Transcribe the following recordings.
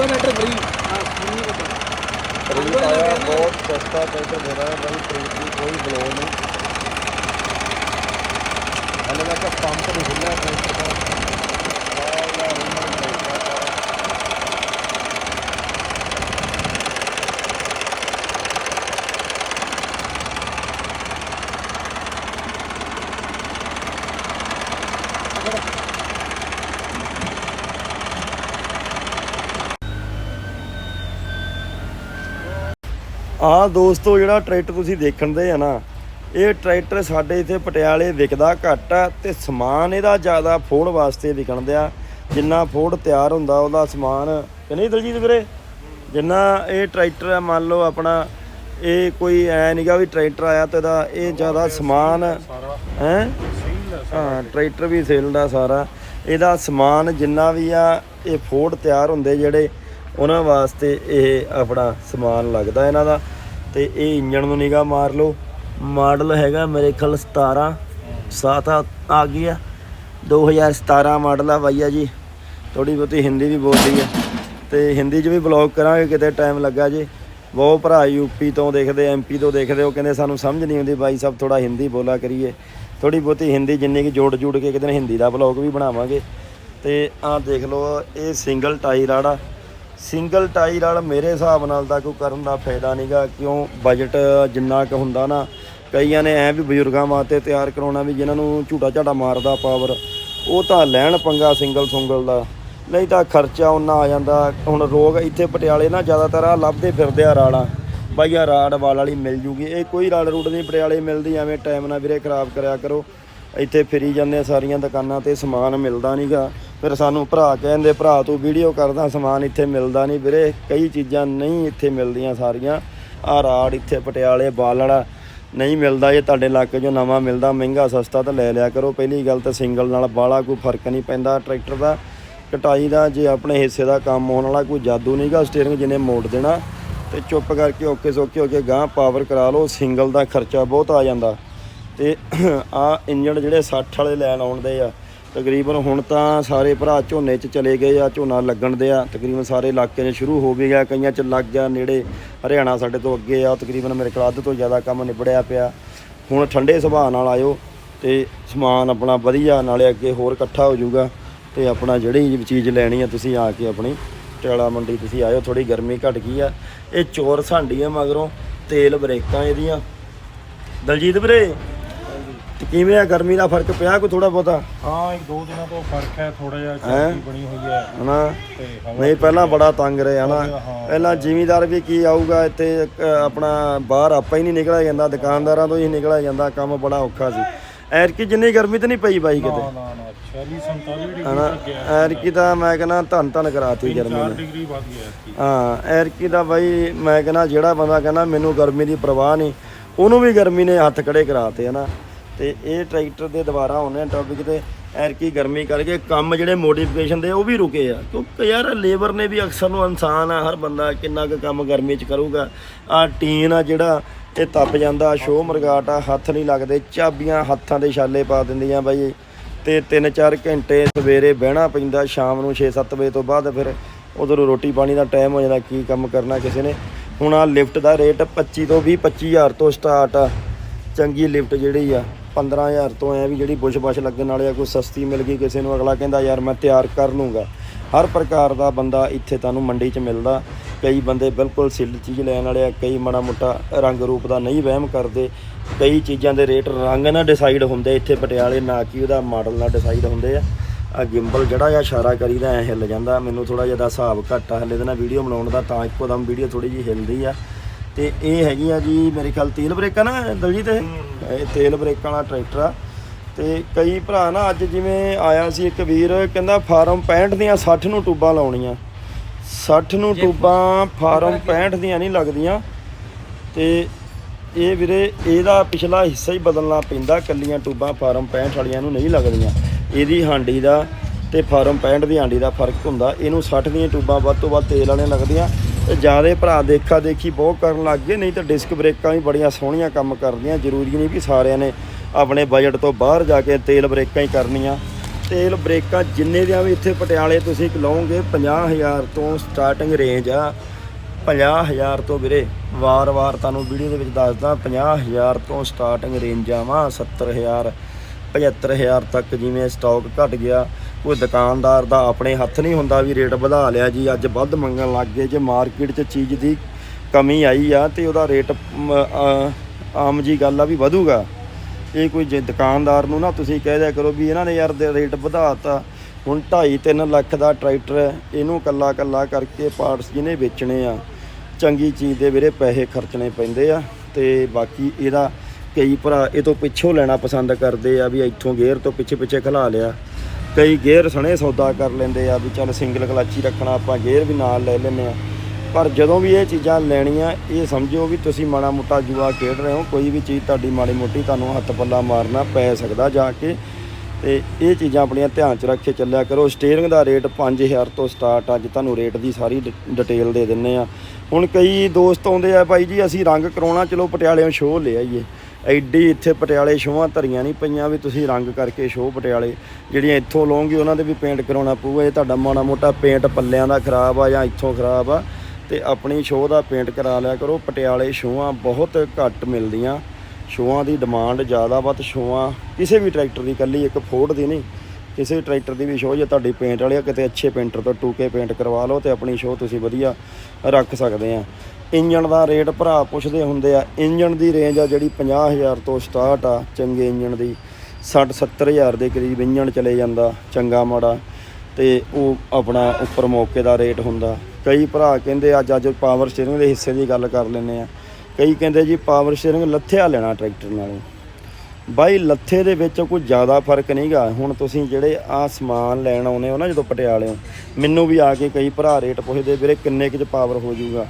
Letter free ਪ੍ਰੀਤ ਆਇਆ ਬਹੁਤ ਸਸਤਾ ਟਰੈਕਟਰ ਦੇ ਰਹਾ ਹੈ ਬਈ ਪ੍ਰੀਤ ਦੀ ਕੋਈ ਬਲੋ ਨਹੀਂ। ਹਲੇ ਮੈਂ ਕਿਹਾ ਪੰਪ ਨਹੀਂ ਖੁੱਲਿਆ ਟਰੈਕਟਰ ਦਾ ਹਾਂ ਦੋਸਤੋ, ਜਿਹੜਾ ਟਰੈਕਟਰ ਤੁਸੀਂ ਦੇਖਣ ਦੇ ਆ ਨਾ, ਇਹ ਟਰੈਕਟਰ ਸਾਡੇ ਇੱਥੇ ਪਟਿਆਲੇ ਵਿਕਦਾ ਘੱਟ ਆ ਤੇ ਸਮਾਨ ਇਹਦਾ ਜ਼ਿਆਦਾ ਫੋੜ ਵਾਸਤੇ ਵਿਕਣ ਦਿਆ। ਜਿੰਨਾ ਫੋੜ ਤਿਆਰ ਹੁੰਦਾ, ਉਹਦਾ ਸਮਾਨ ਕਿ ਨਹੀਂ ਦਲਜੀਤ ਵੀਰੇ? ਜਿੰਨਾ ਇਹ ਟਰੈਕਟਰ ਆ, ਮੰਨ ਲਓ ਆਪਣਾ, ਇਹ ਕੋਈ ਐ ਨਹੀਂਗਾ ਵੀ ਟਰੈਕਟਰ ਆਇਆ ਤੇ ਇਹਦਾ ਇਹ ਜ਼ਿਆਦਾ ਸਮਾਨ, ਹੈ? ਹਾਂ, ਟਰੈਕਟਰ ਵੀ ਸੇਲ ਦਾ ਸਾਰਾ। ਇਹਦਾ ਸਮਾਨ ਜਿੰਨਾ ਵੀ ਆ, ਇਹ ਫੋੜ ਤਿਆਰ ਹੁੰਦੇ ਜਿਹੜੇ, ਉਹਨਾਂ ਵਾਸਤੇ ਇਹ ਆਪਣਾ ਸਮਾਨ ਲੱਗਦਾ ਇਹਨਾਂ ਦਾ। ਤੇ ਇਹ ਇੰਜਣ ਨੂੰ ਨਿਗਾ ਮਾਰ ਲਓ। ਮਾਡਲ ਹੈਗਾ ਮੇਰੇ ਖਿਆਲ 17 ਸਾਥ ਆ ਆ ਗਈ ਆ। 2017 ਮਾਡਲ ਆ ਬਾਈਆ ਜੀ। ਥੋੜੀ ਬਹੁਤੀ ਹਿੰਦੀ ਵੀ ਬੋਲਦੀ ਆ ਤੇ ਹਿੰਦੀ 'ਚ ਵੀ ਬਲੌਗ ਕਰਾਂਗੇ, ਕਿਤੇ ਟਾਈਮ ਲੱਗਾ ਜੇ। ਬਹੁਤ ਭਰਾ ਯੂਪੀ ਤੋਂ ਦੇਖਦੇ ਐਮਪੀ ਤੋਂ ਦੇਖਦੇ, ਉਹ ਕਹਿੰਦੇ ਸਾਨੂੰ ਸਮਝ ਨਹੀਂ ਆਉਂਦੀ, ਬਾਈ ਸਾਹਿਬ ਥੋੜਾ ਹਿੰਦੀ ਬੋਲਾ ਕਰੀਏ। ਥੋੜੀ ਬਹੁਤੀ ਹਿੰਦੀ ਜਿੰਨੀ ਕਿ ਜੋੜ ਜੋੜ ਕੇ ਕਿਤੇ ਨਾ ਹਿੰਦੀ ਦਾ ਬਲੌਗ ਵੀ ਬਣਾਵਾਂਗੇ। ਤੇ ਆਹ ਦੇਖ ਲਓ, ਇਹ ਸਿੰਗਲ ਟਾਇਰ ਵਾਲਾ ਸਿੰਗਲ ਟਾਇਰ ਵਾਲਾ ਮੇਰੇ ਹਿਸਾਬ ਨਾਲ ਤਾਂ ਕੋਈ ਕਰਨ ਦਾ ਫਾਇਦਾ ਨਹੀਂਗਾ ਕਿਉਂ ਬਜਟ ਜਿੰਨਾ ਕੁ ਹੁੰਦਾ ਨਾ, ਕਈਆਂ ਨੇ ਐ ਵੀ ਬਜ਼ੁਰਗਾਂ ਵਾਸਤੇ ਤਿਆਰ ਕਰਾਉਣਾ ਵੀ ਜਿਨ੍ਹਾਂ ਨੂੰ ਝੂਟਾ ਝਾਟਾ ਮਾਰਦਾ ਪਾਵਰ ਉਹ ਤਾਂ ਲੈਣ ਪੰਗਾ ਸਿੰਗਲ ਸੁੰਗਲ ਦਾ। ਨਹੀਂ ਤਾਂ ਖਰਚਾ ਉਹਨਾਂ ਆ ਜਾਂਦਾ, ਹੁਣ ਰੋਗ ਇੱਥੇ ਪਟਿਆਲੇ ਨਾ ਜ਼ਿਆਦਾਤਰ ਆ, ਲੱਭਦੇ ਫਿਰਦੇ ਆ ਰਾੜਾਂ। ਬਾਈ ਆ ਰਾੜ ਵਾਲ ਵਾਲੀ ਮਿਲ ਜੂਗੀ, ਇਹ ਕੋਈ ਰਾੜ ਰੂੜ ਨਹੀਂ ਪਟਿਆਲੇ ਮਿਲਦੀ, ਐਵੇਂ ਟਾਈਮ ਨਾ ਵੀਰੇ ਖਰਾਬ ਕਰਿਆ ਕਰੋ। ਇੱਥੇ ਫਿਰੀ ਜਾਂਦੇ ਸਾਰੀਆਂ ਦੁਕਾਨਾਂ ਤੇ ਸਮਾਨ ਮਿਲਦਾ ਨਹੀਂਗਾ ਫਿਰ ਸਾਨੂੰ ਭਰਾ ਕਹਿੰਦੇ, ਭਰਾ, ਤੂੰ ਵੀਡੀਓ ਕਰਦਾ, ਸਮਾਨ ਇੱਥੇ ਮਿਲਦਾ ਨਹੀਂ ਵੀਰੇ। ਕਈ ਚੀਜ਼ਾਂ ਨਹੀਂ ਇੱਥੇ ਮਿਲਦੀਆਂ ਸਾਰੀਆਂ। ਆ ਰਾੜ ਇੱਥੇ ਪਟਿਆਲੇ ਬਾਲ ਵਾਲਾ ਨਹੀਂ ਮਿਲਦਾ। ਜੇ ਤੁਹਾਡੇ ਇਲਾਕੇ 'ਚੋਂ ਨਵਾਂ ਮਿਲਦਾ, ਮਹਿੰਗਾ, ਸਸਤਾ ਤਾਂ ਲੈ ਲਿਆ ਕਰੋ। ਪਹਿਲੀ ਗੱਲ ਤਾਂ ਸਿੰਗਲ ਨਾਲ ਬਾਲਾ ਕੋਈ ਫ਼ਰਕ ਨਹੀਂ ਪੈਂਦਾ। ਟਰੈਕਟਰ ਦਾ ਕਟਾਈ ਦਾ ਜੇ ਆਪਣੇ ਹਿੱਸੇ ਦਾ ਕੰਮ ਹੋਣ ਵਾਲਾ ਕੋਈ ਜਾਦੂ ਨਹੀਂਗਾ ਸਟੀਅਰਿੰਗ ਜਿਹਨੇ ਮੋੜ ਦੇਣਾ। ਤੇ ਚੁੱਪ ਕਰਕੇ ਓਕੇ ਸੋਕੇ ਹੋ ਕੇ ਗਾਂ ਪਾਵਰ ਕਰਾ ਲਓ ਸਿੰਗਲ ਦਾ ਖਰਚਾ ਬਹੁਤ ਆ ਜਾਂਦਾ। ਤੇ ਆ ਇੰਜਣ ਜਿਹੜੇ 60 ਵਾਲੇ ਲੈਣ ਆਉਂਦੇ ਆ ਤਕਰੀਬਨ ਹੁਣ ਤਾਂ ਸਾਰੇ ਭਰਾ ਝੋਨੇ 'ਚ ਚਲੇ ਗਏ ਆ, ਝੋਨਾ ਲੱਗਣ ਦੇ ਆ ਤਕਰੀਬਨ ਸਾਰੇ ਇਲਾਕੇ 'ਚ ਸ਼ੁਰੂ ਹੋ ਵੀ ਗਿਆ ਕਈਆਂ 'ਚ ਲੱਗ ਗਿਆ, ਨੇੜੇ ਹਰਿਆਣਾ ਸਾਡੇ ਤੋਂ ਅੱਗੇ ਆ। ਤਕਰੀਬਨ ਮੇਰੇ ਕੋਲ ਅੱਧ ਤੋਂ ਜ਼ਿਆਦਾ ਕੰਮ ਨਿਬੜਿਆ ਪਿਆ। ਹੁਣ ਠੰਡੇ ਸੁਭਾਅ ਨਾਲ ਆਇਓ ਤੇ ਸਮਾਨ ਆਪਣਾ ਵਧੀਆ, ਨਾਲੇ ਅੱਗੇ ਹੋਰ ਇਕੱਠਾ ਹੋ ਜਾਊਗਾ ਤੇ ਆਪਣਾ ਜਿਹੜੀ ਚੀਜ਼ ਲੈਣੀ ਆ, ਤੁਸੀਂ ਆ ਕੇ ਆਪਣੀ ਟਿਆਲਾ ਮੰਡੀ ਤੁਸੀਂ ਆਇਓ। ਥੋੜੀ ਗਰਮੀ ਘਟ ਗਈ ਆ। ਇਹ ਚੋਰ ਸਾਂਡੀ ਆ ਮਗਰੋਂ ਤੇਲ ਬ੍ਰੇਕਾਂ ਇਹਦੀਆਂ। ਦਲਜੀਤ ਵੀਰੇ। ਕਿਵੇਂ ਆ ਗਰਮੀ ਦਾ ਫ਼ਰਕ ਪਿਆ ਕੋਈ ਥੋੜਾ ਬਹੁਤਾ? ਹਾਂ ਇੱਕ ਦੋ ਦਿਨਾਂ ਤੋਂ ਫ਼ਰਕ ਹੈ ਥੋੜਾ ਜਿਹਾ? ਚਾਕੀ ਬਣੀ ਹੋਈ ਹੈ। ਹਨਾ? ਨਹੀਂ ਪਹਿਲਾਂ ਬੜਾ ਤੰਗ ਰਹੇ ਹਨਾ। ਪਹਿਲਾਂ ਜ਼ਿਮੀਦਾਰ ਵੀ ਕੀ ਆਊਗਾ ਇੱਥੇ ਆਪਣਾ ਬਾਹਰ ਆਪਾਂ ਹੀ ਨਹੀਂ ਨਿਕਲਿਆ ਜਾਂਦਾ ਦੁਕਾਨਦਾਰਾਂ ਤੋਂ ਹੀ ਨਿਕਲਿਆ ਜਾਂਦਾ ਕੰਮ ਬੜਾ ਔਖਾ ਸੀ। ਐਰਕੀ ਜਿੰਨੀ ਗਰਮੀ ਤੇ ਨਹੀਂ ਪਈ ਬਾਈ ਕਿਤੇ। ਨਾ ਨਾ ਨਾ 46 47 ਡਿਗਰੀ ਹਨਾ? ਤੱਕ ਗਿਆ। ਐਰਕੀ ਤਾਂ ਮੈਂ ਕਹਿੰਦਾ ਧੰਨ ਧੰਨ ਕਰਾਤੀ ਗਰਮੀ 4 ਨੇ। ਡਿਗਰੀ ਵੱਧ ਗਿਆ ਹਾਂ ਐਰਕੀ ਦਾ ਬਾਈ ਮੈਂ ਕਹਿੰਦਾ ਜਿਹੜਾ ਬੰਦਾ ਕਹਿੰਦਾ ਮੈਨੂੰ ਗਰਮੀ ਦੀ ਪਰਵਾਹ ਨਹੀਂ ਉਹਨੂੰ ਵੀ ਗਰਮੀ ਨੇ ਹੱਥ ਖੜੇ ਕਰਾਤੇ ਹਨਾ? ਤੇ ਇਹ ਟਰੈਕਟਰ ਦੇ ਦੁਬਾਰਾ ਆਉਣੇ ਟੌਪਿਕ ਤੇ। ਐਰਕੀ ਗਰਮੀ ਕਰਕੇ ਕੰਮ ਜਿਹੜੇ ਮੋਡੀਫਿਕੇਸ਼ਨ ਦੇ, ਉਹ ਵੀ ਰੁਕੇ ਆ। ਕਿਉਂਕਿ ਯਾਰ ਲੇਬਰ ਨੇ ਵੀ ਅਕਸਰ ਨੂੰ ਇਨਸਾਨ ਆ, ਹਰ ਬੰਦਾ ਕਿੰਨਾ ਕੁ ਕੰਮ ਗਰਮੀ 'ਚ ਕਰੂਗਾ। ਆ ਟੀਨ ਆ ਜਿਹੜਾ, ਇਹ ਤੱਪ ਜਾਂਦਾ, ਸ਼ੋਅ ਮਰਗਾਟ ਆ, ਹੱਥ ਨਹੀਂ ਲੱਗਦੇ, ਚਾਬੀਆਂ ਹੱਥਾਂ ਦੇ ਛਾਲੇ ਪਾ ਦਿੰਦੀਆਂ ਬਾਈ ਤੇ 3-4 ਘੰਟੇ ਸਵੇਰੇ ਬਹਿਣਾ ਪੈਂਦਾ, ਸ਼ਾਮ ਨੂੰ 6-7 ਵਜੇ ਤੋਂ ਬਾਅਦ ਫਿਰ ਉਧਰੋਂ ਰੋਟੀ ਪਾਣੀ ਦਾ ਟਾਈਮ ਹੋ ਜਾਂਦਾ, ਕੀ ਕੰਮ ਕਰਨਾ ਕਿਸੇ ਨੇ। ਹੁਣ ਆ ਲਿਫਟ ਦਾ ਰੇਟ 25 ਤੋਂ 20 25000 ਤੋਂ ਸਟਾਰਟ ਆ। ਚੰਗੀ ਲਿਫਟ ਜਿਹੜੀ ਆ 15000 ਤੋਂ ਐ ਵੀ ਜਿਹੜੀ ਬੁਸ਼ ਬਸ਼ ਲੱਗਣ ਵਾਲੇ ਆ, ਕੋਈ ਸਸਤੀ ਮਿਲ ਗਈ, ਕਿਸੇ ਨੂੰ ਅਗਲਾ ਕਹਿੰਦਾ, ਯਾਰ ਮੈਂ ਤਿਆਰ ਕਰ ਲੂੰਗਾ। ਹਰ ਪ੍ਰਕਾਰ ਦਾ ਬੰਦਾ ਇੱਥੇ ਤੁਹਾਨੂੰ ਮੰਡੀ 'ਚ ਮਿਲਦਾ। ਕਈ ਬੰਦੇ ਬਿਲਕੁਲ ਸਿੱਲ ਚੀਜ਼ ਲੈਣ ਵਾਲੇ ਆ, ਕਈ ਮਾੜਾ ਮੋਟਾ ਰੰਗ ਰੂਪ ਦਾ ਨਹੀਂ ਵਹਿਮ ਕਰਦੇ। ਕਈ ਚੀਜ਼ਾਂ ਦੇ ਰੇਟ ਰੰਗ ਨਾਲ ਡਿਸਾਈਡ ਹੁੰਦੇ, ਇੱਥੇ ਪਟਿਆਲੇ ਨਾ ਕਿ ਉਹਦਾ ਮਾਡਲ ਨਾਲ ਡਿਸਾਈਡ ਹੁੰਦੇ ਆ। ਆ ਗਿੰਬਲ ਜਿਹੜਾ ਆ, ਇਸ਼ਾਰਾ ਕਰੀਦਾ, ਐ ਹਿੱਲ ਜਾਂਦਾ। ਮੈਨੂੰ ਥੋੜਾ ਜਿਹਾ ਦਾ ਹਿਸਾਬ ਘੱਟ ਆ, ਹਲੇ ਇਹਦੇ ਨਾਲ ਵੀਡੀਓ ਬਣਾਉਣ ਦਾ ਤਾਂ ਇੱਕੋ ਦਮ ਵੀਡੀਓ ਥੋੜੀ ਜਿਹੀ ਹਿੱਲਦੀ ਆ। ਤੇ ਇਹ ਹੈਗੀ ਆ ਜੀ ਮੇਰੇ ਖਿਆਲ ਤੇਲ ਬ੍ਰੇਕਾਂ ਨਾ ਦਲਜੀਤ ਇਹ ਇਹ ਤੇਲ ਬ੍ਰੇਕਾਂ ਵਾਲਾ ਟਰੈਕਟਰ ਆ। ਤੇ ਕਈ ਭਰਾ ਨਾ ਅੱਜ ਜਿਵੇਂ ਆਇਆ ਸੀ ਇੱਕ ਵੀਰ ਕਹਿੰਦਾ ਫਾਰਮ 65 ਦੀਆਂ 60 ਨੂੰ ਟੂਬਾਂ ਲਾਉਣੀਆਂ। 60 ਨੂੰ ਟੂਬਾਂ ਫਾਰਮ 65 ਦੀਆਂ ਨਹੀਂ ਲੱਗਦੀਆਂ। ਤੇ ਇਹ ਵੀਰੇ ਇਹਦਾ ਪਿਛਲਾ ਹਿੱਸਾ ਹੀ ਬਦਲਣਾ ਪੈਂਦਾ ਕੱਲੀਆਂ ਟੂਬਾਂ ਫਾਰਮ 65 ਵਾਲੀਆਂ ਨੂੰ ਨਹੀਂ ਲੱਗਦੀਆਂ। ਇਹਦੀ ਹਾਂਡੀ ਦਾ ਤੇ ਫਾਰਮ 65 ਦੀ ਹਾਂਡੀ ਦਾ ਫ਼ਰਕ ਹੁੰਦਾ। ਇਹਨੂੰ 60 ਦੀਆਂ ਟੂਬਾਂ ਵੱਧ ਤੋਂ ਵੱਧ ਤੇਲ ਵਾਲੀਆਂ ਲੱਗਦੀਆਂ। ਤੇ ਜਿਆਦੇ ਭਰਾ ਦੇਖਾ ਦੇਖੀ ਬਹੁਤ ਕਰਨ ਲੱਗ ਗਏ, ਨਹੀਂ ਤਾਂ ਡਿਸਕ ਬ੍ਰੇਕਾਂ ਵੀ ਬੜੀਆਂ ਸੋਹਣੀਆਂ ਕੰਮ ਕਰਦੀਆਂ, ਜ਼ਰੂਰੀ ਨਹੀਂ ਵੀ ਸਾਰਿਆਂ ਨੇ ਆਪਣੇ ਬਜਟ ਤੋਂ ਬਾਹਰ ਜਾ ਕੇ ਤੇਲ ਬ੍ਰੇਕਾਂ ਹੀ ਕਰਨੀਆਂ। ਤੇਲ ਬ੍ਰੇਕਾਂ ਜਿੰਨੇ ਦੀਆਂ ਵੀ ਇੱਥੇ ਪਟਿਆਲੇ ਤੁਸੀਂ ਲਓਗੇ 50000 ਤੋਂ ਸਟਾਰਟਿੰਗ ਰੇਂਜ ਆ। 50000 ਤੋਂ ਵੀਰੇ ਵਾਰ-ਵਾਰ ਤੁਹਾਨੂੰ ਵੀਡੀਓ ਦੇ ਵਿੱਚ ਦੱਸਦਾ 50000 ਤੋਂ ਸਟਾਰਟਿੰਗ ਰੇਂਜਾਂ ਵਾ 70000 75000 ਤੱਕ ਜਿਵੇਂ ਸਟਾਕ ਘਟ ਗਿਆ। ਕੋਈ ਦੁਕਾਨਦਾਰ ਦਾ ਆਪਣੇ ਹੱਥ ਨਹੀਂ ਹੁੰਦਾ ਵੀ ਰੇਟ ਵਧਾ ਲਿਆ ਜੀ, ਅੱਜ ਵੱਧ ਮੰਗਣ ਲੱਗ ਗਏ ਜੇ ਮਾਰਕੀਟ 'ਚ ਚੀਜ਼ ਦੀ ਕਮੀ ਆਈ ਆ ਤੇ ਉਹਦਾ ਰੇਟ ਆਮ ਜੀ ਗੱਲ ਆ ਵੀ ਵਧੂਗਾ। ਇਹ ਕੋਈ ਜੇ ਦੁਕਾਨਦਾਰ ਨੂੰ ਨਾ ਤੁਸੀਂ ਕਹਿ ਦਿਆ ਕਰੋ ਵੀ ਇਹਨਾਂ ਨੇ ਯਾਰ ਦੇ ਰੇਟ ਵਧਾਤਾ ਹੁਣ 2.5 3 ਲੱਖ ਦਾ ਟਰੈਕਟਰ ਹੈ, ਇਹਨੂੰ ਕੱਲਾ ਕੱਲਾ ਕਰਕੇ ਪਾਰਟਸ ਜਿਹਨੇ ਵੇਚਣੇ ਆ, ਚੰਗੀ ਚੀਜ਼ ਦੇ ਵੀਰੇ ਪੈਸੇ ਖਰਚਣੇ ਪੈਂਦੇ ਆ ਤੇ ਬਾਕੀ ਇਹਦਾ ਕਈ ਭਰਾ ਇਹ ਤੋਂ ਪਿੱਛੋਂ ਲੈਣਾ ਪਸੰਦ ਕਰਦੇ ਆ ਵੀ ਇੱਥੋਂ ਗੇਅਰ ਤੋਂ ਪਿੱਛੇ ਪਿੱਛੇ ਖਲਾ ਲਿਆ। ਕਈ ਗੇਅਰ ਸਣੇ ਸੌਦਾ ਕਰ ਲੈਂਦੇ ਆ ਵੀ ਚੱਲ ਸਿੰਗਲ ਕਲੱਚ ਰੱਖਣਾ, ਆਪਾਂ ਗੇਅਰ ਵੀ ਨਾਲ ਲੈ ਲੈਂਦੇ ਆ। ਪਰ ਜਦੋਂ ਵੀ ਇਹ ਚੀਜ਼ਾਂ ਲੈਣੀਆਂ, ਇਹ ਸਮਝੋ ਵੀ ਤੁਸੀਂ ਮਾੜਾ ਮੋਟਾ ਜੂਆ ਖੇਡ ਰਹੇ ਹੋ, ਕੋਈ ਵੀ ਚੀਜ਼ ਤੁਹਾਡੀ ਮਾੜੀ ਮੋਟੀ ਤੁਹਾਨੂੰ ਹੱਥ ਪੱਲਾ ਮਾਰਨਾ ਪੈ ਸਕਦਾ ਜਾ ਕੇ। ਤੇ ਇਹ ਚੀਜ਼ਾਂ ਆਪਣੀਆਂ ਧਿਆਨ 'ਚ ਰੱਖ ਕੇ ਚੱਲਿਆ ਕਰੋ। ਸਟੀਅਰਿੰਗ ਦਾ ਰੇਟ 5000 ਤੋਂ ਸਟਾਰਟ ਅੱਜ ਤੁਹਾਨੂੰ ਰੇਟ ਦੀ ਸਾਰੀ ਡ- ਡਿਟੇਲ ਦੇ ਦਿੰਨੇ ਆ। ਹੁਣ ਕਈ ਦੋਸਤ ਆਉਂਦੇ ਆ ਭਾਈ ਜੀ, ਅਸੀਂ ਰੰਗ ਕਰਾਉਣਾ, ਚਲੋ ਪਟਿਆਲੇੋਂ ਸ਼ੋਅ ਲੈ ਆਈਏ। ਐਡੀ ਇੱਥੇ ਪਟਿਆਲੇ ਸ਼ੋਆਂ ਧਰੀਆਂ ਨਹੀਂ ਪਈਆਂ ਵੀ ਤੁਸੀਂ ਰੰਗ ਕਰਕੇ ਸ਼ੋਅ ਪਟਿਆਲੇ। ਜਿਹੜੀਆਂ ਇੱਥੋਂ ਲਓਗੇ ਉਹਨਾਂ ਦੇ ਵੀ ਪੇਂਟ ਕਰਾਉਣਾ ਪਊਗਾ। ਇਹ ਤੁਹਾਡਾ ਮਾੜਾ ਮੋਟਾ ਪੇਂਟ ਪੱਲਿਆਂ ਦਾ ਖਰਾਬ ਆ ਜਾਂ ਇੱਥੋਂ ਖਰਾਬ ਆ। ਤੇ ਆਪਣੀ ਸ਼ੋਅ ਦਾ ਪੇਂਟ ਕਰਾ ਲਿਆ ਕਰੋ। ਪਟਿਆਲੇ ਸ਼ੋਆਂ ਬਹੁਤ ਘੱਟ ਮਿਲਦੀਆਂ। ਸ਼ੋਆਂ ਦੀ ਡਿਮਾਂਡ ਜ਼ਿਆਦਾ ਵਾ ਤੇ ਸ਼ੋਆਂ ਕਿਸੇ ਵੀ ਟਰੈਕਟਰ ਦੀ, ਇਕੱਲੀ ਇੱਕ ਫੋਰਡ ਦੀ ਨਹੀਂ। ਕਿਸੇ ਟਰੈਕਟਰ ਦੀ ਵੀ ਸ਼ੋਅ, ਜੇ ਤੁਹਾਡੀ ਪੇਂਟ ਵਾਲੀ ਆ, ਕਿਤੇ ਅੱਛੇ ਪੇਂਟਰ ਤੋਂ ਟੂਕੇ ਪੇਂਟ ਕਰਵਾ ਲਓ ਤੇ ਆਪਣੀ ਸ਼ੋਅ ਤੁਸੀਂ ਵਧੀਆ ਰੱਖ ਸਕਦੇ ਆ। ਇੰਜਣ ਦਾ ਰੇਟ ਭਰਾ ਪੁੱਛਦੇ ਹੁੰਦੇ ਆ, ਇੰਜਣ ਦੀ ਰੇਂਜ ਆ ਜਿਹੜੀ 50000 ਤੋਂ ਸਟਾਰਟ ਆ, ਚੰਗੇ ਇੰਜਣ ਦੀ। 60 70000 ਦੇ ਕਰੀਬ ਇੰਜਣ ਚਲੇ ਜਾਂਦਾ, ਚੰਗਾ ਮਾੜਾ। ਤੇ ਉਹ ਆਪਣਾ ਉੱਪਰ ਮੌਕੇ ਦਾ ਰੇਟ ਹੁੰਦਾ। ਕਈ ਭਰਾ ਕਹਿੰਦੇ ਅੱਜ ਅੱਜ ਪਾਵਰ ਸਟੀਅਰਿੰਗ ਦੇ ਹਿੱਸੇ ਦੀ ਗੱਲ ਕਰ ਲੈਂਦੇ ਆ। ਕਈ ਕਹਿੰਦੇ ਜੀ ਪਾਵਰ ਸਟੀਅਰਿੰਗ ਲੱਥਿਆ ਲੈਣਾ ਟਰੈਕਟਰ ਨਾਲੋਂ। ਬਾਈ, ਲੱਥੇ ਦੇ ਵਿੱਚ ਕੋਈ ਜ਼ਿਆਦਾ ਫ਼ਰਕ ਨਹੀਂਗਾ। ਹੁਣ ਤੁਸੀਂ ਜਿਹੜੇ ਆ ਸਮਾਨ ਲੈਣ ਆਉਨੇ ਹੋ ਨਾ ਜਦੋਂ ਪਟਿਆਲਿਓਂ ਮੈਨੂੰ ਵੀ ਆ ਕੇ ਕਈ ਭਰਾ ਰੇਟ ਪੁੱਛਦੇ, ਵੀਰੇ ਕਿੰਨੇ ਕੁ ਚ ਪਾਵਰ ਹੋ ਜਾਊਗਾ?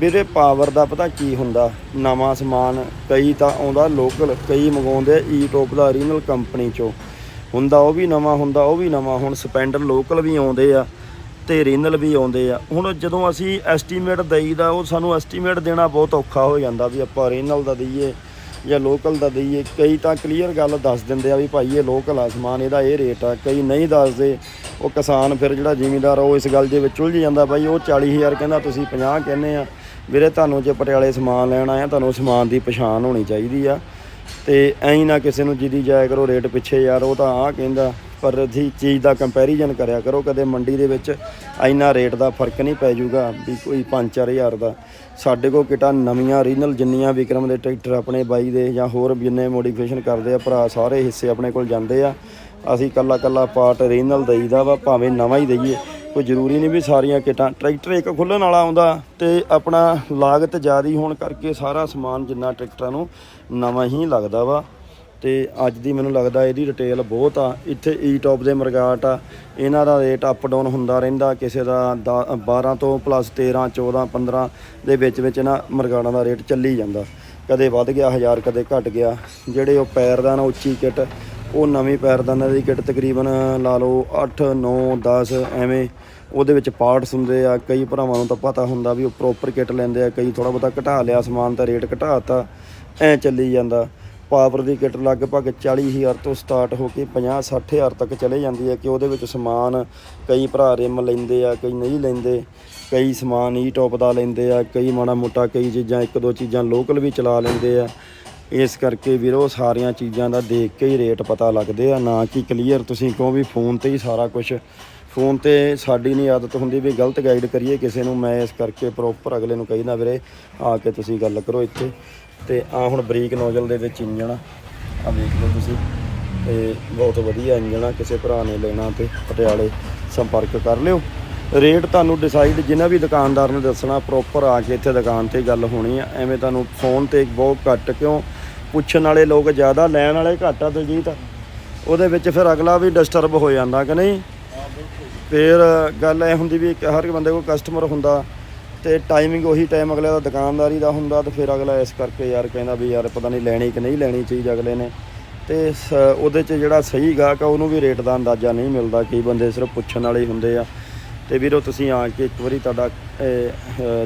ਵੀਰੇ ਪਾਵਰ ਦਾ ਪਤਾ ਕੀ ਹੁੰਦਾ? ਨਵਾਂ ਸਮਾਨ, ਕਈ ਤਾਂ ਆਉਂਦਾ ਲੋਕਲ ਕਈ ਮੰਗਾਉਂਦੇ ਈ ਟੋਪ e ਦਾ ਓਰੀਜਨਲ ਕੰਪਨੀ ਚੋਂ। ਹੁੰਦਾ ਉਹ ਵੀ ਨਵਾਂ, ਹੁੰਦਾ ਉਹ ਵੀ ਨਵਾਂ। ਹੁਣ ਸਪੈਂਡਰ ਲੋਕਲ ਵੀ ਆਉਂਦੇ ਆ ਤੇ ਰੀਨਲ ਵੀ ਆਉਂਦੇ ਆ। ਹੁਣ ਜਦੋਂ ਅਸੀਂ ਐਸਟੀਮੇਟ ਦਈਦਾ ਉਹ ਸਾਨੂੰ ਐਸਟੀਮੇਟ ਦੇਣਾ ਬਹੁਤ ਔਖਾ ਹੋ ਜਾਂਦਾ ਵੀ ਆਪਾਂ ਰੀਨਲ ਦਾ ਦਈਏ ਜਾਂ ਲੋਕਲ ਦਾ ਦਈਏ। ਕਈ ਤਾਂ ਕਲੀਅਰ ਗੱਲ ਦੱਸ ਦਿੰਦੇ ਆ ਵੀ ਭਾਈ ਇਹ ਲੋਕਲ ਆ ਸਮਾਨ, ਇਹਦਾ ਇਹ ਰੇਟ ਆ। ਕਈ ਨਹੀਂ ਦੱਸਦੇ। ਉਹ ਕਿਸਾਨ ਫਿਰ ਜਿਹੜਾ ਜ਼ਿਮੀਂਦਾਰ ਉਹ ਇਸ ਗੱਲ ਦੇ ਵਿੱਚ ਉਲਝ ਜਾਂਦਾ, ਭਾਈ ਉਹ 40000 ਕਹਿੰਦਾ ਤੁਸੀਂ 50 ਕਹਿੰਦੇ ਆ। ਵੀਰੇ, ਤੁਹਾਨੂੰ ਜੇ ਪਟਿਆਲੇ ਸਮਾਨ ਲੈਣ ਆਇਆ, ਤੁਹਾਨੂੰ ਸਮਾਨ ਦੀ ਪਛਾਣ ਹੋਣੀ ਚਾਹੀਦੀ ਆ। ਤੇ ਐਂ ਨਾ ਕਿਸੇ ਨੂੰ ਜਿੱਦੀ ਜਾਇਆ ਕਰੋ ਰੇਟ ਪਿੱਛੇ ਯਾਰ, ਉਹ ਤਾਂ ਆਹ ਕਹਿੰਦਾ, ਪਰ ਤੁਸੀਂ ਚੀਜ਼ ਦਾ ਕੰਪੈਰੀਜ਼ਨ ਕਰਿਆ ਕਰੋ, ਕਦੇ ਮੰਡੀ ਦੇ ਵਿੱਚ ਇੰਨਾ ਰੇਟ ਦਾ ਫ਼ਰਕ ਨਹੀਂ ਪੈ ਜਾਊਗਾ ਵੀ ਕੋਈ 5-4000 ਦਾ। ਸਾਡੇ ਕੋਲ ਕਿਟਾਂ ਨਵੀਆਂ ਓਰੀਜਨਲ ਜਿੰਨੀਆਂ ਵਿਕਰਮ ਦੇ ਟਰੈਕਟਰ ਆਪਣੇ ਬਾਈ ਦੇ ਜਾਂ ਹੋਰ ਜਿੰਨੇ ਮੋਡੀਫਿਕੇਸ਼ਨ ਕਰਦੇ ਆ, ਭਰਾ ਸਾਰੇ ਹਿੱਸੇ ਆਪਣੇ ਕੋਲ ਜਾਂਦੇ ਆ। ਅਸੀਂ ਕੱਲਾ ਕੱਲਾ ਪਾਰਟ ਓਰੀਜਨਲ ਦੇਈਦਾ ਵਾ, ਭਾਵੇਂ ਨਵਾਂ ਹੀ ਦਈਏ। ਕੋਈ ਜ਼ਰੂਰੀ ਨਹੀਂ ਵੀ ਸਾਰੀਆਂ ਕਿਟਾਂ, ਟਰੈਕਟਰ ਇੱਕ ਖੁੱਲਣ ਵਾਲਾ ਆਉਂਦਾ ਤੇ ਆਪਣਾ ਲਾਗਤ ਜ਼ਿਆਦੀ ਹੋਣ ਕਰਕੇ ਸਾਰਾ ਸਮਾਨ ਜਿੰਨਾ ਟਰੈਕਟਰਾਂ ਨੂੰ ਨਵਾਂ ਹੀ ਲੱਗਦਾ ਵਾ। ਤੇ ਅੱਜ ਦੀ ਮੈਨੂੰ ਲੱਗਦਾ ਇਹਦੀ ਰਿਟੇਲ ਬਹੁਤ ਆ। ਇੱਥੇ ਈ ਟੌਪ ਦੇ ਮਰਗਾਟ ਆ। ਇਹਨਾਂ ਦਾ ਰੇਟ ਅਪ ਡਾਊਨ ਹੁੰਦਾ ਰਹਿੰਦਾ, ਕਿਸੇ ਦਾ ਦਾ- 12 ਤੋਂ ਪਲੱਸ 13 14 15 ਦੇ ਵਿੱਚ ਵਿੱਚ ਇਹਨਾਂ ਮਰਗਾੜਾਂ ਦਾ ਰੇਟ ਚੱਲੀ ਜਾਂਦਾ। ਕਦੇ ਵੱਧ ਗਿਆ 1000 ਕਦੇ ਘਟ ਗਿਆ। ਜਿਹੜੇ ਉਹ ਪੈਰ ਦਾ ਨਾ ਉੱਚੀ ਕਿੱਟ ਉਹ ਨਵੇਂ ਪੈਰਦਾਨਾਂ ਦੀ ਕਿੱਟ ਤਕਰੀਬਨ ਲਾ ਲਓ 8 9 10 ਐਵੇਂ ਉਹਦੇ ਵਿੱਚ ਪਾਰਟਸ ਹੁੰਦੇ ਆ, ਕਈ ਭਰਾਵਾਂ ਨੂੰ ਤਾਂ ਪਤਾ ਹੁੰਦਾ ਵੀ ਉਹ ਪ੍ਰੋਪਰ ਕਿੱਟ ਲੈਂਦੇ ਆ, ਕਈ ਥੋੜਾ ਬਹੁਤਾ ਘਟਾ ਲਿਆ, ਸਮਾਨ ਤਾਂ ਰੇਟ ਘਟਾਤਾ ਐ ਚੱਲੀ ਜਾਂਦਾ। ਪਾਵਰ ਦੀ ਕਿੱਟ ਲਗਭਗ 40000 ਤੋਂ ਸਟਾਰਟ ਹੋ ਕੇ 50 60000 ਤੱਕ ਚਲੇ ਜਾਂਦੀ ਹੈ ਕਿ ਉਹਦੇ ਵਿੱਚ ਸਮਾਨ ਕਈ ਭਰਾ ਰਿਮ ਲੈਂਦੇ ਆ, ਕਈ ਨਹੀਂ ਲੈਂਦੇ, ਕਈ ਸਮਾਨ ਈ ਟੌਪ ਦਾ ਲੈਂਦੇ ਆ, ਕਈ ਮਾੜਾ ਮੋਟਾ ਕਈ ਚੀਜ਼ਾਂ, ਇੱਕ ਦੋ ਚੀਜ਼ਾਂ ਲੋਕਲ ਵੀ ਚਲਾ ਲੈਂਦੇ ਆ। ਇਸ ਕਰਕੇ ਵੀਰੋ ਸਾਰੀਆਂ ਚੀਜ਼ਾਂ ਦਾ ਦੇਖ ਕੇ ਹੀ ਰੇਟ ਪਤਾ ਲੱਗਦੇ ਆ। ਨਾ ਕਿ ਕਲੀਅਰ ਤੁਸੀਂ ਕਹੋ ਵੀ ਫੋਨ ਤੇ ਹੀ ਸਾਰਾ ਕੁਝ ਫੋਨ ਤੇ ਸਾਡੀ ਨਹੀਂ ਆਦਤ ਹੁੰਦੀ ਵੀ ਗਲਤ ਗਾਈਡ ਕਰੀਏ ਕਿਸੇ ਨੂੰ। ਮੈਂ ਇਸ ਕਰਕੇ ਪ੍ਰੋਪਰ ਅਗਲੇ ਨੂੰ ਕਹਿੰਦਾ ਵੀਰੇ, ਆ ਕੇ ਤੁਸੀਂ ਗੱਲ ਕਰੋ ਇੱਥੇ। ਤੇ ਆ ਹੁਣ ਬਰੀਕ ਨੋਜ਼ਲ ਦੇ ਵਿੱਚ ਇੰਜਣ ਆ। ਵੇਖ ਲਓ ਤੁਸੀਂ। ਤੇ ਬਹੁਤ ਵਧੀਆ ਇੰਜਣ ਆ। ਕਿਸੇ ਭਰਾ ਨੇ ਲੈਣਾ ਤੇ ਪਟਿਆਲੇ ਸੰਪਰਕ ਕਰ ਲਿਓ। ਰੇਟ ਤੁਹਾਨੂੰ ਡਿਸਾਈਡ ਜਿੰਨਾ ਵੀ ਦੁਕਾਨਦਾਰ ਨੇ ਦੱਸਣਾ ਪ੍ਰੋਪਰ ਆ ਕੇ ਇੱਥੇ ਦੁਕਾਨ ਤੇ ਗੱਲ ਹੋਣੀ ਆ। ਐਵੇਂ ਤੁਹਾਨੂੰ ਫੋਨ ਤੇ ਬਹੁਤ ਘੱਟ ਕਿਉਂ ਪੁੱਛਣ ਵਾਲੇ ਲੋਕ ਜ਼ਿਆਦਾ, ਲੈਣ ਵਾਲੇ ਘੱਟ ਆ ਦਲਜੀਤ। ਉਹਦੇ ਵਿੱਚ ਫਿਰ ਅਗਲਾ ਵੀ ਡਿਸਟਰਬ ਹੋ ਜਾਂਦਾ ਕਿ ਨਹੀਂ? ਫਿਰ ਗੱਲ ਇਹ ਹੁੰਦੀ ਵੀ ਇੱਕ ਹਰ ਇੱਕ ਬੰਦੇ ਕੋਲ ਕਸਟਮਰ ਹੁੰਦਾ ਤੇ ਟਾਈਮਿੰਗ ਉਹੀ ਟਾਈਮ ਅਗਲੇ ਦਾ ਦੁਕਾਨਦਾਰੀ ਦਾ ਹੁੰਦਾ ਤੇ ਫਿਰ ਅਗਲਾ ਇਸ ਕਰਕੇ ਯਾਰ ਕਹਿੰਦਾ ਵੀ ਯਾਰ ਪਤਾ ਨਹੀਂ ਲੈਣੀ ਕਿ ਨਹੀਂ ਲੈਣੀ ਚੀਜ਼ ਅਗਲੇ ਨੇ। ਤੇ ਸ- ਉਹਦੇ 'ਚ ਜਿਹੜਾ ਸਹੀ ਗਾਹਕ ਆ ਉਹਨੂੰ ਵੀ ਰੇਟ ਦਾ ਅੰਦਾਜ਼ਾ ਨਹੀਂ ਮਿਲਦਾ ਕਈ ਬੰਦੇ ਸਿਰਫ ਪੁੱਛਣ ਵਾਲੇ ਹੀ ਹੁੰਦੇ ਆ। ਤੇ ਵੀਰੋ ਤੁਸੀਂ ਆ ਕੇ ਇੱਕ ਵਾਰੀ ਤੁਹਾਡਾ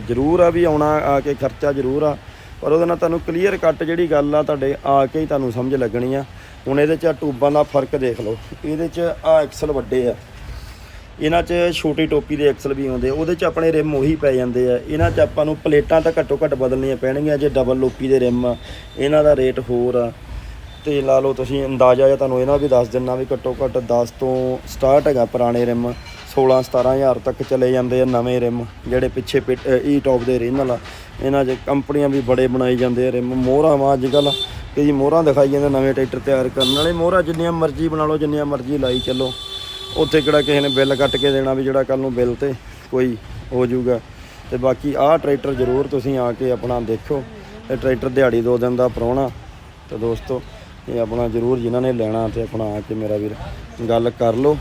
ਜ਼ਰੂਰ ਆ ਵੀ ਆਉਣਾ, ਆ ਕੇ ਖਰਚਾ ਜ਼ਰੂਰ ਆ। ਪਰ ਉਹਦੇ ਨਾਲ ਤੁਹਾਨੂੰ ਕਲੀਅਰ ਕੱਟ ਜਿਹੜੀ ਗੱਲ ਆ ਤੁਹਾਡੇ ਆ ਕੇ ਹੀ ਤੁਹਾਨੂੰ ਸਮਝ ਲੱਗਣੀ ਆ। ਹੁਣ ਇਹਦੇ 'ਚ ਆਹ ਟੂਬਾਂ ਦਾ ਫ਼ਰਕ ਦੇਖ ਲਓ। ਇਹਦੇ 'ਚ ਆ ਐਕਸਲ ਵੱਡੇ ਆ। ਇਹਨਾਂ 'ਚ ਛੋਟੀ ਟੋਪੀ ਦੇ ਐਕਸਲ ਵੀ ਆਉਂਦੇ ਉਹਦੇ 'ਚ ਆਪਣੇ ਰਿਮ ਉਹੀ ਪੈ ਜਾਂਦੇ ਆ। ਇਹਨਾਂ 'ਚ ਆਪਾਂ ਨੂੰ ਪਲੇਟਾਂ ਤਾਂ ਘੱਟੋ ਘੱਟ ਬਦਲਣੀਆਂ ਪੈਣਗੀਆਂ, ਜੇ ਡਬਲ ਲੋਪੀ ਦੇ ਰਿਮ ਆ। ਇਹਨਾਂ ਦਾ ਰੇਟ ਹੋਰ ਆ। ਤੇ ਲਾ ਲਓ ਤੁਸੀਂ ਅੰਦਾਜ਼ਾ ਜਾਂ ਤੁਹਾਨੂੰ ਇਹਨਾਂ ਵੀ ਦੱਸ ਦਿੰਨਾ ਵੀ ਘੱਟੋ ਘੱਟ 10 ਤੋਂ ਸਟਾਰਟ ਹੈਗਾ ਪੁਰਾਣੇ ਰਿਮ। 16 17000 ਤੱਕ ਚਲੇ ਜਾਂਦੇ ਆ ਨਵੇਂ ਰਿਮ, ਜਿਹੜੇ ਪਿੱਛੇ ਈ ਟੌਪ ਦੇ ਰਿਮ ਆ ਇਹਨਾਂ 'ਚ ਕੰਪਨੀਆਂ ਵੀ ਬੜੇ ਬਣਾਈ ਜਾਂਦੇ ਆ ਰਿਮ। ਮੋਹਰਾਂ ਵਾ ਅੱਜ ਕੱਲ੍ਹ ਕਿ ਜੀ ਮੋਹਰਾਂ ਦਿਖਾਈ ਜਾਂਦੇ ਨਵੇਂ ਟਰੈਕਟਰ ਤਿਆਰ ਕਰਨ ਵਾਲੇ। ਮੋਹਰਾਂ ਜਿੰਨੀਆਂ ਮਰਜ਼ੀ ਬਣਾ ਲਓ, ਜਿੰਨੀਆਂ ਮਰਜ਼ੀ ਲਾਈ ਚੱਲੋ। ਉੱਥੇ ਕਿਹੜਾ ਕਿਸੇ ਨੇ ਬਿੱਲ ਕੱਟ ਕੇ ਦੇਣਾ ਵੀ ਜਿਹੜਾ ਕੱਲ ਨੂੰ ਬਿੱਲ ਤੇ ਕੋਈ ਹੋ ਜਾਊਗਾ। ਤੇ ਬਾਕੀ ਆਹ ਟਰੈਕਟਰ ਜ਼ਰੂਰ ਤੁਸੀਂ ਆ ਕੇ ਆਪਣਾ ਦੇਖੋ। ਇਹ ਟਰੈਕਟਰ ਦਿਹਾੜੀ ਦੋ ਦਿਨ ਦਾ ਪ੍ਰਾਹੁਣਾ ਤੇ ਦੋਸਤੋ, ਇਹ ਆਪਣਾ ਜ਼ਰੂਰ ਜਿਨ੍ਹਾਂ ਨੇ ਲੈਣਾ ਤੇ ਆਪਣਾ ਆ ਕੇ ਮੇਰਾ ਵੀਰ, ਗੱਲ ਕਰ ਲਓ।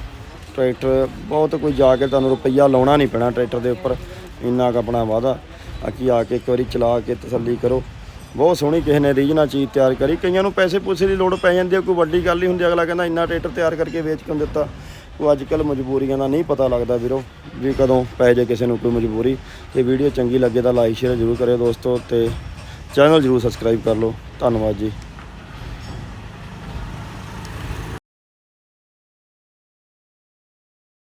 ਟਰੈਕਟਰ, ਬਹੁਤ ਕੋਈ ਜਾ ਕੇ ਤੁਹਾਨੂੰ ਰੁਪਈਆ ਲਾਉਣਾ ਨਹੀਂ ਪੈਣਾ ਟਰੈਕਟਰ ਦੇ ਉੱਪਰ। ਇੰਨਾ ਕੁ ਆਪਣਾ ਵਾਦਾ ਬਾਕੀ ਆ ਕੇ ਇੱਕ ਵਾਰੀ ਚਲਾ ਕੇ ਤਸੱਲੀ ਕਰੋ। ਬਹੁਤ ਸੋਹਣੀ ਕਿਸੇ ਨੇ ਰੀਜਨਲ ਚੀਜ਼ ਤਿਆਰ ਕਰੀ। ਕਈਆਂ ਨੂੰ ਪੈਸੇ ਪੂਸੇ ਦੀ ਲੋੜ ਪੈ ਜਾਂਦੀ ਹੈ ਕੋਈ ਵੱਡੀ ਗੱਲ ਨਹੀਂ ਹੁੰਦੀ। ਅਗਲਾ ਕਹਿੰਦਾ, ਇੰਨਾ ਟਰੈਕਟਰ ਤਿਆਰ ਕਰਕੇ ਵੇਚ ਕਿਉਂ ਦਿੱਤਾ? ਉਹ ਅੱਜ ਕੱਲ ਮਜਬੂਰੀਆਂ ਦਾ ਨਹੀਂ ਪਤਾ ਲੱਗਦਾ ਵੀਰੋ, ਵੀ ਕਦੋਂ ਪੈ ਜੇ ਕਿਸੇ ਨੂੰ ਕੋਈ ਮਜਬੂਰੀ। ਤੇ ਵੀਡੀਓ ਚੰਗੀ ਲੱਗੇ ਤਾਂ ਲਾਈਕ, ਸ਼ੇਅਰ ਜ਼ਰੂਰ ਕਰਿਓ ਦੋਸਤੋ ਤੇ ਚੈਨਲ ਜ਼ਰੂਰ ਸਬਸਕ੍ਰਾਈਬ ਕਰ ਲਓ। ਧੰਨਵਾਦ ਜੀ।